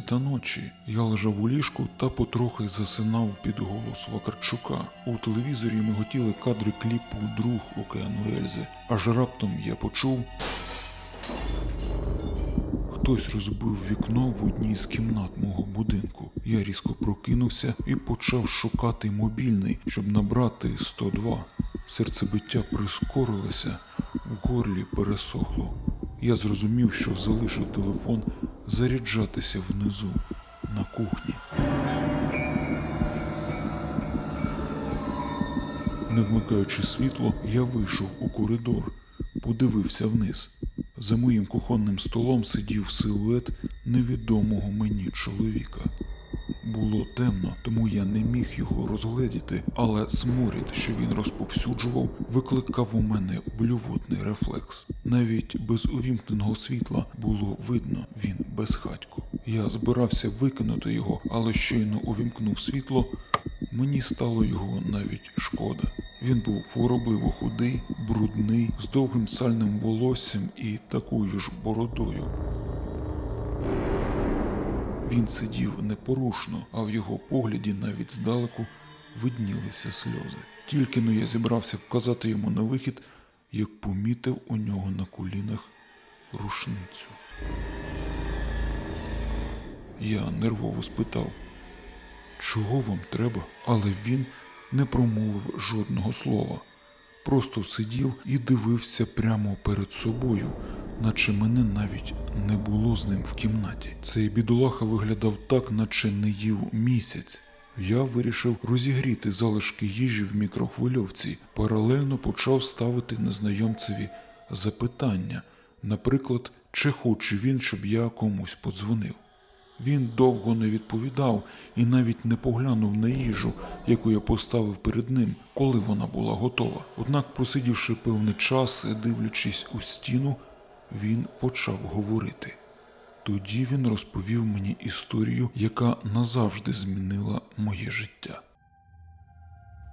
годиннику була 12 ночі. Я лежав у ліжку та потрохи засинав під голос Вакарчука. У телевізорі миготіли кадри кліпу Друг океану Ельзи. Аж раптом я почув. Хтось розбив вікно в одній з кімнат мого будинку. Я різко прокинувся і почав шукати мобільний, щоб набрати 102. Серцебиття прискорилося, в горлі пересохло. Я зрозумів, що залишив телефон заряджатися внизу на кухні. Не вмикаючи світло, я вийшов у коридор, подивився вниз. За моїм кухонним столом сидів силует невідомого мені чоловіка. Було темно, тому я не міг його розгледіти, але сморід, що він розповсюджував, викликав у мене блювотний рефлекс. Навіть без увімкненого світла було видно, він безхатько. Я збирався викинути його, але щойно увімкнув світло, мені стало його навіть шкода. Він був хворобливо худий, брудний, з довгим сальним волоссям і такою ж бородою. Він сидів непорушно, а в його погляді навіть здалеку виднілися сльози. Тільки но я зібрався вказати йому на вихід, як помітив у нього на колінах рушницю. Я нервово спитав, чого вам треба, але він не промовив жодного слова. Просто сидів і дивився прямо перед собою, наче мене навіть не було з ним в кімнаті. Цей бідолаха виглядав так, наче не їв місяць. Я вирішив розігріти залишки їжі в мікрохвильовці, паралельно почав ставити незнайомцеві запитання, наприклад, чи хоче він, щоб я комусь подзвонив. Він довго не відповідав і навіть не поглянув на їжу, яку я поставив перед ним, коли вона була готова. Однак, просидівши певний час, дивлячись у стіну, він почав говорити. Тоді він розповів мені історію, яка назавжди змінила моє життя.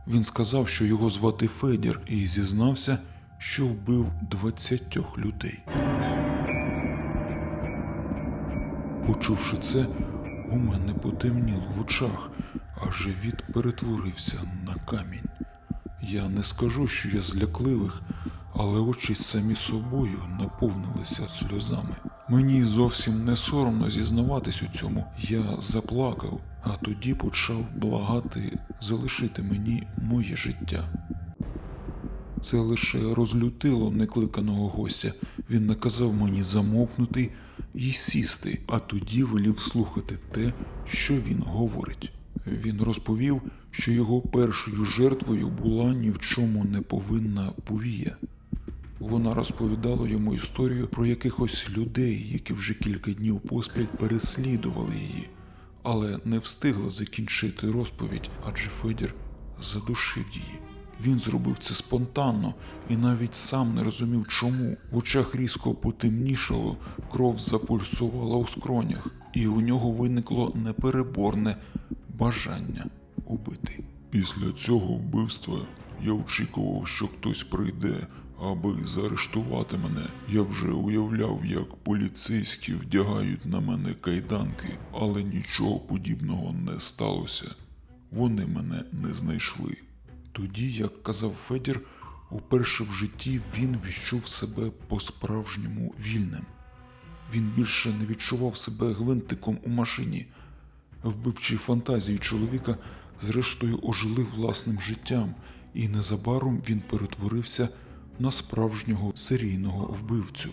Він сказав, що його звати Федір, і зізнався, що вбив 20 людей. Почувши це, у мене потемніло в очах, а живіт перетворився на камінь. Я не скажу, що я злякливих, але очі самі собою наповнилися сльозами. Мені зовсім не соромно зізнаватись у цьому. Я заплакав, а тоді почав благати залишити мені моє життя. Це лише розлютило некликаного гостя. Він наказав мені замовкнути і сісти, а тоді велів слухати те, що він говорить. Він розповів, що його першою жертвою була ні в чому не повинна повія. Вона розповідала йому історію про якихось людей, які вже кілька днів поспіль переслідували її, але не встигла закінчити розповідь, адже Федір задушив її. Він зробив це спонтанно і навіть сам не розумів чому. В очах різко потемнішало, кров запульсувала у скронях, і у нього виникло непереборне бажання убити. Після цього вбивства я очікував, що хтось прийде, аби заарештувати мене. Я вже уявляв, як поліцейські вдягають на мене кайданки, але нічого подібного не сталося. Вони мене не знайшли. Тоді, як казав Федір, уперше в житті він відчув себе по-справжньому вільним. Він більше не відчував себе гвинтиком у машині. Вбивчі фантазії чоловіка зрештою ожили власним життям, і незабаром він перетворився на справжнього серійного вбивцю.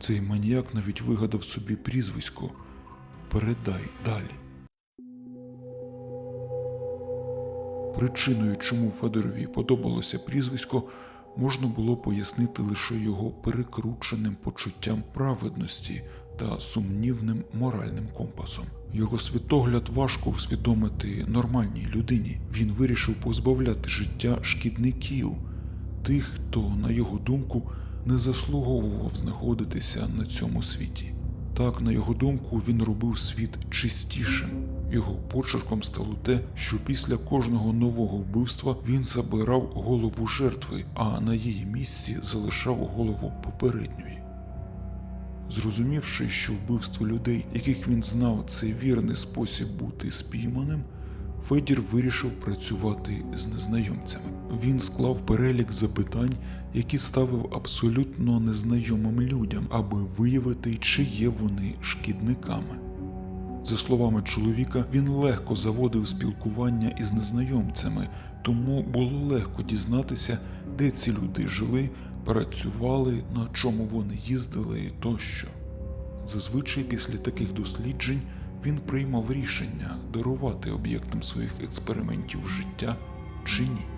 Цей маніяк навіть вигадав собі прізвисько Передай далі. Причиною, чому Федорові подобалося прізвисько, можна було пояснити лише його перекрученим почуттям праведності та сумнівним моральним компасом. Його світогляд важко усвідомити нормальній людині. Він вирішив позбавляти життя шкідників, тих, хто, на його думку, не заслуговував знаходитися на цьому світі. Так, на його думку, він робив світ чистішим. Його почерком стало те, що після кожного нового вбивства він забирав голову жертви, а на її місці залишав голову попередньої. Зрозумівши, що вбивство людей, яких він знав, це вірний спосіб бути спійманим, Федір вирішив працювати з незнайомцями. Він склав перелік запитань, які ставив абсолютно незнайомим людям, аби виявити, чи є вони шкідниками. За словами чоловіка, він легко заводив спілкування із незнайомцями, тому було легко дізнатися, де ці люди жили, працювали, на чому вони їздили тощо. Зазвичай після таких досліджень він приймав рішення дарувати об'єктам своїх експериментів життя чи ні.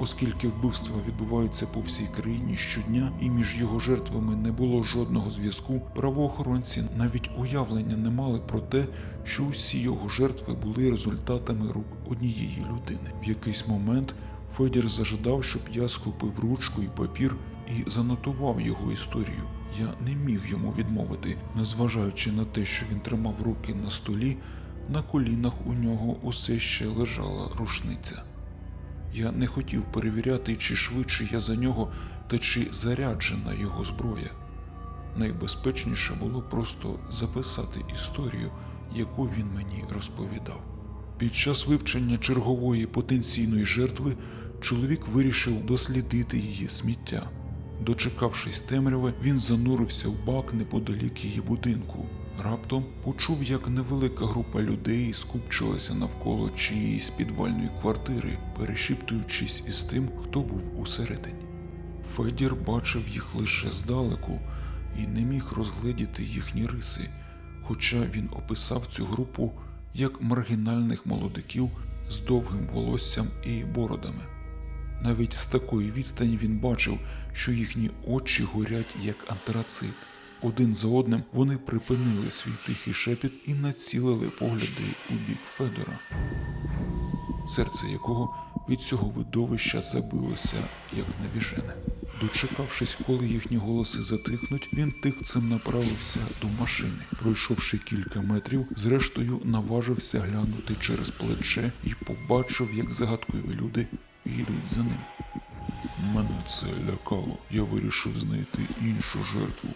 Оскільки вбивства відбуваються по всій країні щодня, і між його жертвами не було жодного зв'язку, правоохоронці навіть уявлення не мали про те, що усі його жертви були результатами рук однієї людини. В якийсь момент Федір зажадав, щоб я схопив ручку і папір і занотував його історію. Я не міг йому відмовити, незважаючи на те, що він тримав руки на столі, на колінах у нього усе ще лежала рушниця. Я не хотів перевіряти, чи швидше я за нього та чи заряджена його зброя. Найбезпечніше було просто записати історію, яку він мені розповідав. Під час вивчення чергової потенційної жертви чоловік вирішив дослідити її сміття. Дочекавшись темряви, він занурився в бак неподалік її будинку. Раптом почув, як невелика група людей скупчилася навколо чиїїсь підвальної квартири, перешіптуючись із тим, хто був усередині. Федір бачив їх лише здалеку і не міг розгледіти їхні риси, хоча він описав цю групу як маргінальних молодиків з довгим волоссям і бородами. Навіть з такої відстані він бачив, що їхні очі горять як антрацит. Один за одним вони припинили свій тихий шепіт і націлили погляди у бік Федора, серце якого від цього видовища забилося, як навіжене. Дочекавшись, коли їхні голоси затихнуть, він тихцем направився до машини. Пройшовши кілька метрів, зрештою наважився глянути через плече і побачив, як загадкові люди їдуть за ним. Мене це лякало. Я вирішив знайти іншу жертву.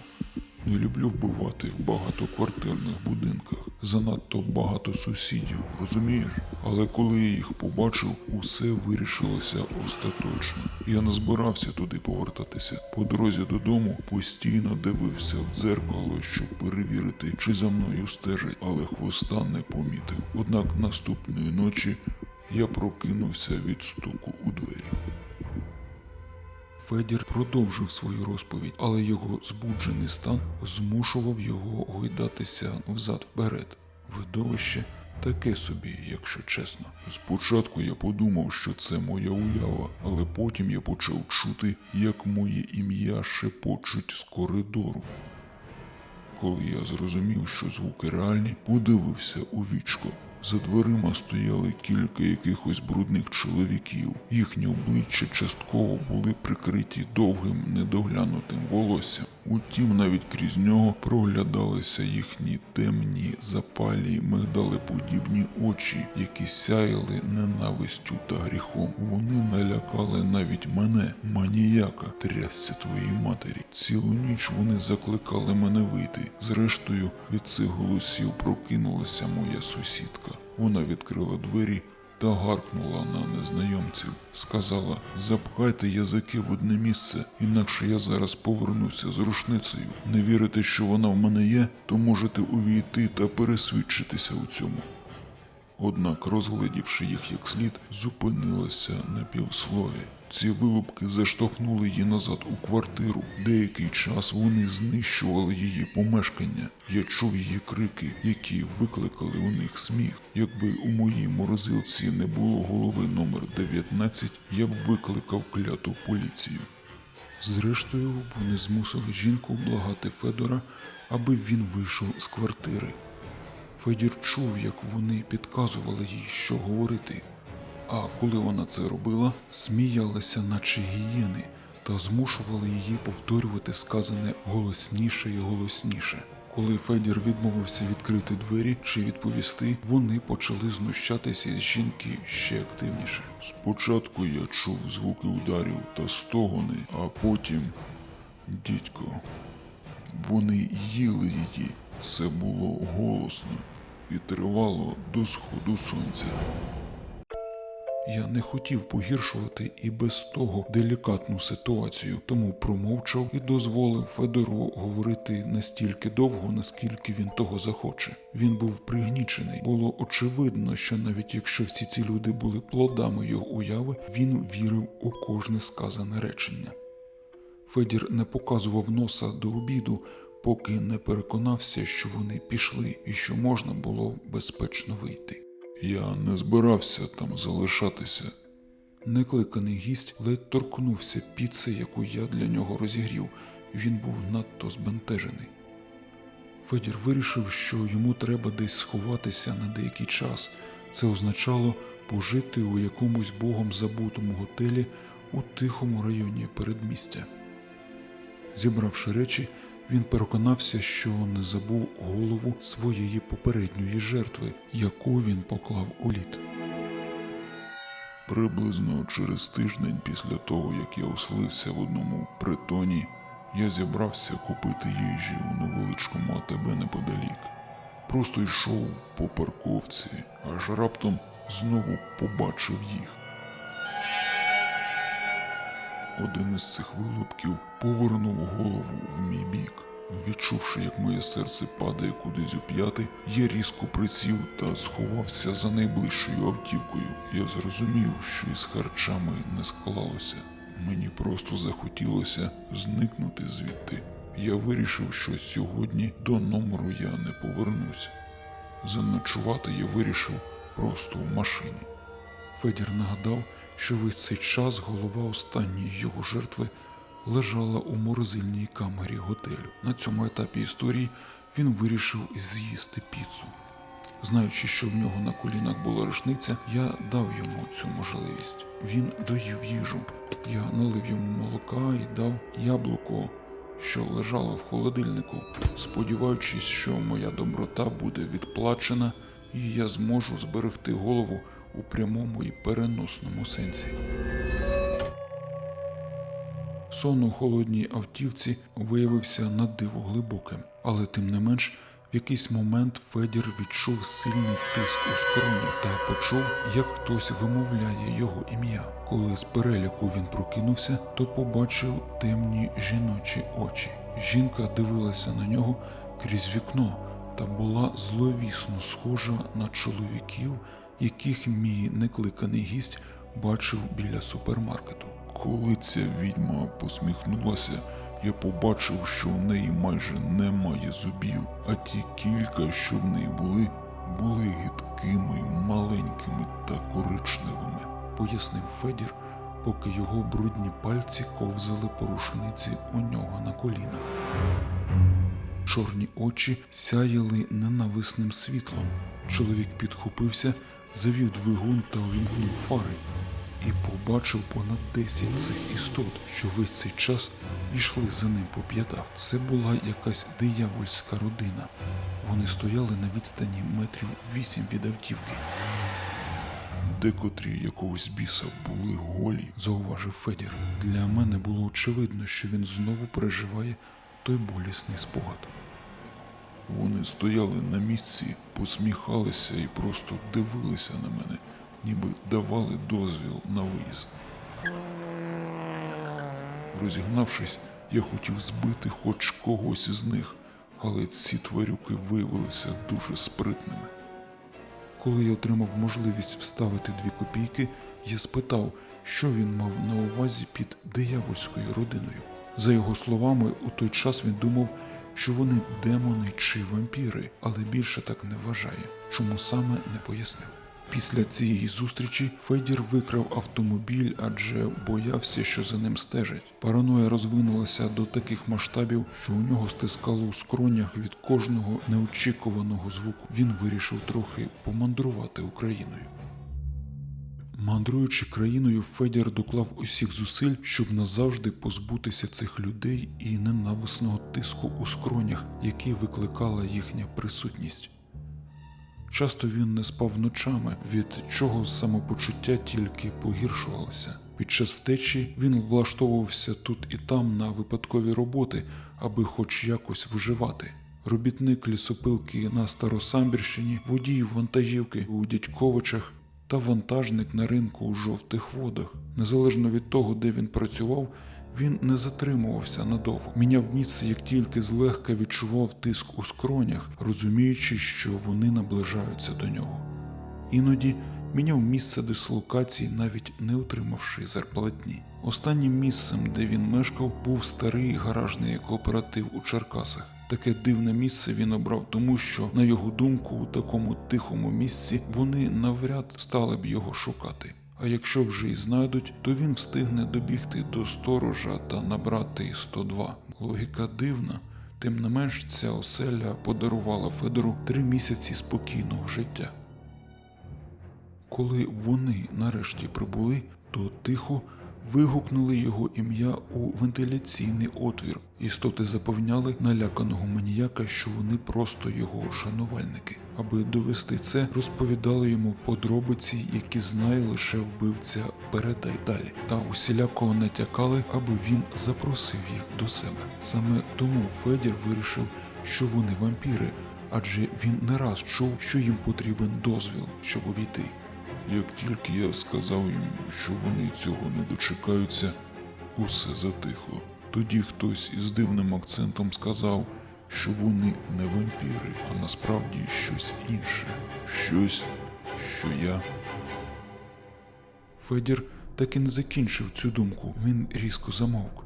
Не люблю вбивати в багатоквартирних будинках. Занадто багато сусідів, розумієш? Але коли я їх побачив, усе вирішилося остаточно. Я не збирався туди повертатися. По дорозі додому постійно дивився в дзеркало, щоб перевірити, чи за мною стежать, але хвоста не помітив. Однак наступної ночі я прокинувся від стуку у двері. Федір продовжив свою розповідь, але його збуджений стан змушував його гойдатися взад вперед. Видовище таке собі, якщо чесно. Спочатку я подумав, що це моя уява, але потім я почав чути, як моє ім'я шепочуть з коридору. Коли я зрозумів, що звуки реальні, подивився у вічко. За дверима стояли кілька якихось брудних чоловіків. Їхні обличчя частково були прикриті довгим недоглянутим волоссям. Утім, навіть крізь нього проглядалися їхні темні, запалі, мигдалеподібні очі, які сяяли ненавистю та гріхом. Вони налякали навіть мене, маніяка, трясся твоїй матері. Цілу ніч вони закликали мене вийти. Зрештою, від цих голосів прокинулася моя сусідка. Вона відкрила двері та гаркнула на незнайомців. Сказала: запхайте язики в одне місце, інакше я зараз повернуся з рушницею. Не вірите, що вона в мене є, то можете увійти та пересвідчитися у цьому. Однак, розглядівши їх як слід, зупинилася на півслові. Ці вилупки заштовхнули її назад у квартиру. Деякий час вони знищували її помешкання. Я чув її крики, які викликали у них сміх. Якби у моїй морозилці не було голови номер 19, я б викликав кляту поліцію. Зрештою, вони змусили жінку благати Федора, аби він вийшов з квартири. Федір чув, як вони підказували їй, що говорити. А коли вона це робила, сміялися, наче гієни, та змушували її повторювати сказане голосніше і голосніше. Коли Федір відмовився відкрити двері чи відповісти, вони почали знущатися з жінки ще активніше. Спочатку я чув звуки ударів та стогони, а потім дідько. Вони їли її. Це було голосно і тривало до сходу сонця. Я не хотів погіршувати і без того делікатну ситуацію, тому промовчав і дозволив Федору говорити настільки довго, наскільки він того захоче. Він був пригнічений. Було очевидно, що навіть якщо всі ці люди були плодами його уяви, він вірив у кожне сказане речення. Федір не показував носа до обіду, поки не переконався, що вони пішли і що можна було безпечно вийти. Я не збирався там залишатися. Некликаний гість ледь торкнувся піци, яку я для нього розігрів. Він був надто збентежений. Федір вирішив, що йому треба десь сховатися на деякий час. Це означало пожити у якомусь богом забутому готелі у тихому районі передмістя. Зібравши речі, він переконався, що не забув голову своєї попередньої жертви, яку він поклав у лід. Приблизно через тиждень після того, як я оселився в одному притоні, я зібрався купити їжі у невеличкому АТБ неподалік. Просто йшов по парковці, аж раптом знову побачив їх. Один із цих вилупків повернув голову в мій бік. Відчувши, як моє серце падає кудись у п'яти, я різко присів та сховався за найближчою автівкою. Я зрозумів, що із харчами не склалося. Мені просто захотілося зникнути звідти. Я вирішив, що сьогодні до номеру я не повернусь. Заночувати я вирішив просто в машині. Федір нагадав, що весь цей час голова останньої його жертви лежала у морозильній камері готелю. На цьому етапі історії він вирішив з'їсти піцу. Знаючи, що в нього на колінах була рушниця, я дав йому цю можливість. Він доїв їжу. Я налив йому молока і дав яблуко, що лежало в холодильнику, сподіваючись, що моя доброта буде відплачена, і я зможу зберегти голову у прямому і переносному сенсі. Сон у холодній автівці виявився на диво глибоким, але тим не менш, в якийсь момент Федір відчув сильний тиск у скронях та почув, як хтось вимовляє його ім'я. Коли з переляку він прокинувся, то побачив темні жіночі очі. Жінка дивилася на нього крізь вікно та була зловісно схожа на чоловіків, яких мій некликаний гість бачив біля супермаркету. Коли ця відьма посміхнулася, я побачив, що в неї майже немає зубів, а ті кілька, що в неї були, були гидкими, маленькими та коричневими, пояснив Федір, поки його брудні пальці ковзали по рушниці у нього на колінах. Чорні очі сяяли ненависним світлом. Чоловік підхопився, завів двигун та увімкнув фари і побачив понад 10 цих істот, що весь цей час йшли за ним по п'ятах. Це була якась диявольська родина. Вони стояли на відстані метрів вісім від автівки. Декотрі якогось біса були голі, зауважив Федір. Для мене було очевидно, що він знову переживає той болісний спогад. Вони стояли на місці, посміхалися і просто дивилися на мене, ніби давали дозвіл на виїзд. Розігнавшись, я хотів збити хоч когось із них, але ці тварюки виявилися дуже спритними. Коли я отримав можливість вставити дві копійки, я спитав, що він мав на увазі під диявольською родиною. За його словами, у той час він думав, що вони демони чи вампіри, але більше так не вважає, чому саме не пояснив. Після цієї зустрічі Федір викрав автомобіль, адже боявся, що за ним стежать. Параноя розвинулася до таких масштабів, що у нього стискало у скронях від кожного неочікуваного звуку. Він вирішив трохи помандрувати Україною. Мандруючи країною, Федір доклав усіх зусиль, щоб назавжди позбутися цих людей і ненависного тиску у скронях, який викликала їхня присутність. Часто він не спав ночами, від чого самопочуття тільки погіршувалося. Під час втечі він влаштовувався тут і там на випадкові роботи, аби хоч якось виживати. Робітник лісопилки на Старосамбірщині, водій вантажівки у Дядьковичах та вантажник на ринку у жовтих водах. Незалежно від того, де він працював, він не затримувався надовго. Міняв місце, як тільки злегка відчував тиск у скронях, розуміючи, що вони наближаються до нього. Іноді міняв місце дислокації, навіть не отримавши зарплатні. Останнім місцем, де він мешкав, був старий гаражний кооператив у Черкасах. Таке дивне місце він обрав, тому що, на його думку, у такому тихому місці вони навряд стали б його шукати. А якщо вже й знайдуть, то він встигне добігти до сторожа та набрати 102. Логіка дивна. Тим не менш, ця оселя подарувала Федору три місяці спокійного життя. Коли вони нарешті прибули, то тихо вигукнули його ім'я у вентиляційний отвір. Істоти запевняли наляканого маніяка, що вони просто його шанувальники. Аби довести це, розповідали йому подробиці, які знає лише вбивця передай далі, та усіляко натякали, аби він запросив їх до себе. Саме тому Федір вирішив, що вони вампіри, адже він не раз чув, що їм потрібен дозвіл, щоб увійти. Як тільки я сказав їм, що вони цього не дочекаються, усе затихло. Тоді хтось із дивним акцентом сказав, що вони не вампіри, а насправді щось інше, щось, що я. Федір так і не закінчив цю думку, він різко замовк.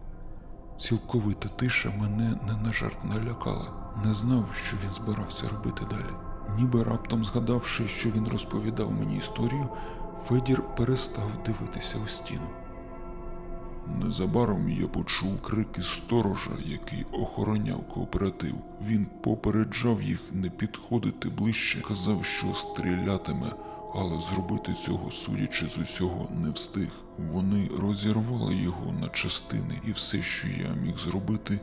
Цілковита тиша мене не на жарт налякала. Не знав, що він збирався робити далі. Ніби раптом згадавши, що він розповідав мені історію, Федір перестав дивитися у стіну. Незабаром я почув крики сторожа, який охороняв кооператив. Він попереджав їх не підходити ближче, казав, що стрілятиме, але зробити цього, судячи з усього, не встиг. Вони розірвали його на частини, і все, що я міг зробити,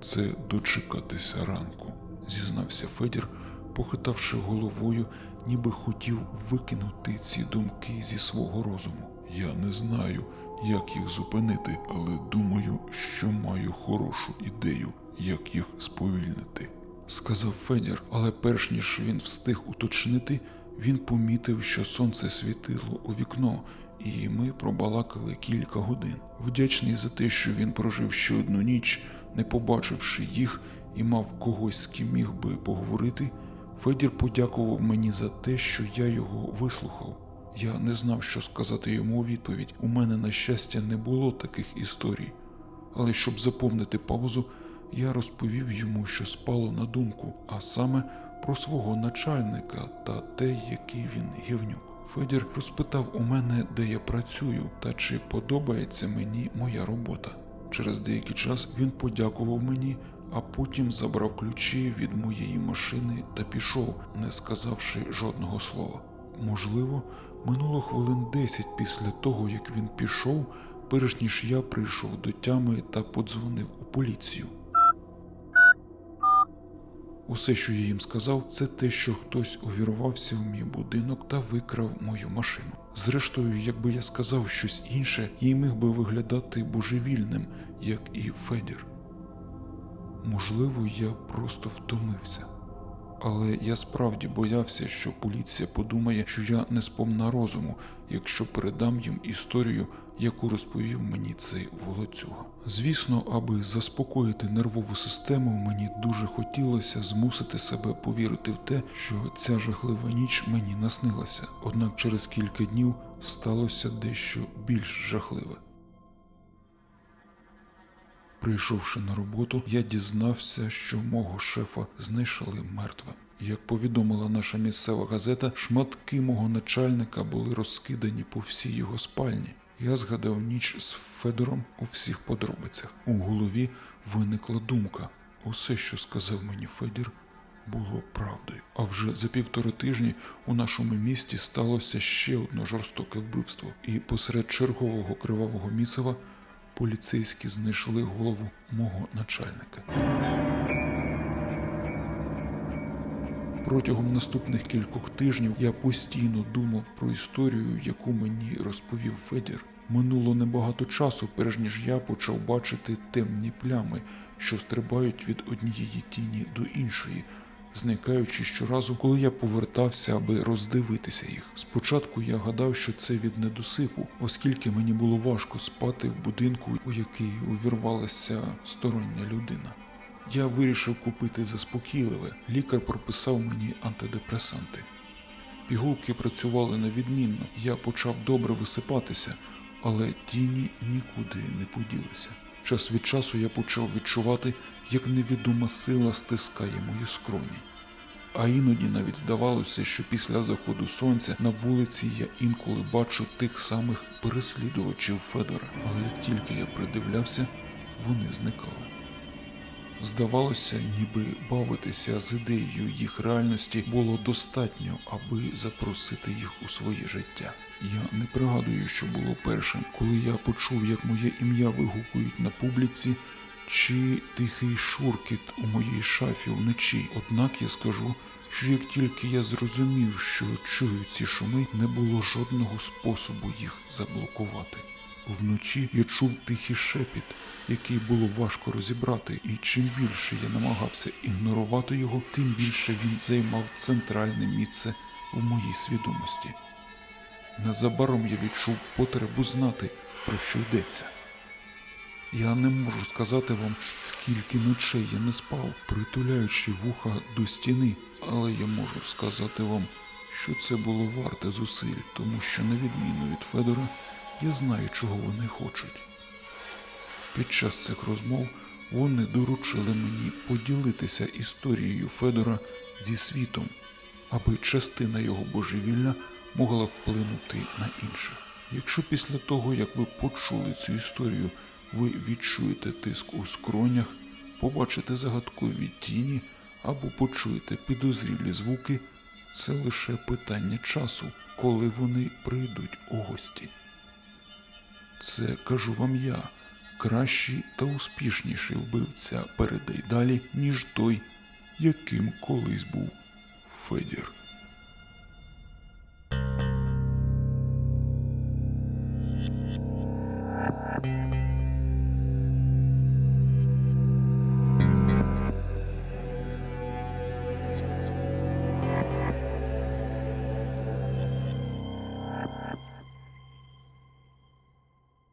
це дочекатися ранку, зізнався Федір, похитавши головою, ніби хотів викинути ці думки зі свого розуму. Я не знаю, як їх зупинити, але думаю, що маю хорошу ідею, як їх сповільнити. Сказав Федір, але перш ніж він встиг уточнити, він помітив, що сонце світило у вікно, і ми пробалакали кілька годин. Вдячний за те, що він прожив ще одну ніч, не побачивши їх і мав когось, з ким міг би поговорити. Федір подякував мені за те, що я його вислухав. Я не знав, що сказати йому у відповідь. У мене, на щастя, не було таких історій. Але щоб заповнити паузу, я розповів йому, що спало на думку, а саме про свого начальника та те, який він гівнюк. Федір розпитав у мене, де я працюю та чи подобається мені моя робота. Через деякий час він подякував мені, а потім забрав ключі від моєї машини та пішов, не сказавши жодного слова. Можливо, минуло хвилин десять після того, як він пішов, перш ніж я прийшов до тями та подзвонив у поліцію. Усе, що я їм сказав, це те, що хтось увірвався в мій будинок та викрав мою машину. Зрештою, якби я сказав щось інше, я й міг би виглядати божевільним, як і Федір. Можливо, я просто втомився. Але я справді боявся, що поліція подумає, що я не сповна розуму, якщо передам їм історію, яку розповів мені цей волоцюга. Звісно, аби заспокоїти нервову систему, мені дуже хотілося змусити себе повірити в те, що ця жахлива ніч мені наснилася. Однак через кілька днів сталося дещо більш жахливе. Прийшовши на роботу, я дізнався, що мого шефа знайшли мертвим. Як повідомила наша місцева газета, шматки мого начальника були розкидані по всій його спальні. Я згадав ніч з Федором у всіх подробицях. У голові виникла думка: усе, що сказав мені Федір, було правдою. А вже за півтори тижні у нашому місті сталося ще одне жорстоке вбивство, і посеред чергового кривавого місива поліцейські знайшли голову мого начальника. Протягом наступних кількох тижнів я постійно думав про історію, яку мені розповів Федір. Минуло небагато часу, перш ніж я почав бачити темні плями, що стрибають від однієї тіні до іншої, зникаючи щоразу, коли я повертався, аби роздивитися їх. Спочатку я гадав, що це від недосипу, оскільки мені було важко спати в будинку, у який увірвалася стороння людина. Я вирішив купити заспокійливе. Лікар прописав мені антидепресанти. Пігулки працювали невідмінно. Я почав добре висипатися, але тіні нікуди не поділися. Час від часу я почав відчувати, як невідома сила стискає мої скроні. А іноді навіть здавалося, що після заходу сонця на вулиці я інколи бачу тих самих переслідувачів Федора. Але як тільки я придивлявся, вони зникали. Здавалося, ніби бавитися з ідеєю їх реальності було достатньо, аби запросити їх у своє життя. Я не пригадую, що було першим, коли я почув, як моє ім'я вигукують на публіці, чи тихий шуркіт у моїй шафі вночі. Однак я скажу, що як тільки я зрозумів, що чую ці шуми, не було жодного способу їх заблокувати. Вночі я чув тихий шепіт, який було важко розібрати, і чим більше я намагався ігнорувати його, тим більше він займав центральне місце в моїй свідомості. Незабаром я відчув потребу знати, про що йдеться. Я не можу сказати вам, скільки ночей я не спав, притуляючи вуха до стіни, але я можу сказати вам, що це було варте зусиль, тому що, на відміну від Федора, я знаю, чого вони хочуть. Під час цих розмов вони доручили мені поділитися історією Федора зі світом, аби частина його божевілля могла вплинути на інших. Якщо після того, як ви почули цю історію, ви відчуєте тиск у скронях, побачите загадкові тіні або почуєте підозрілі звуки, це лише питання часу, коли вони прийдуть у гості. Це кажу вам я, кращий та успішніший вбивця передай далі, ніж той, яким колись був Федір.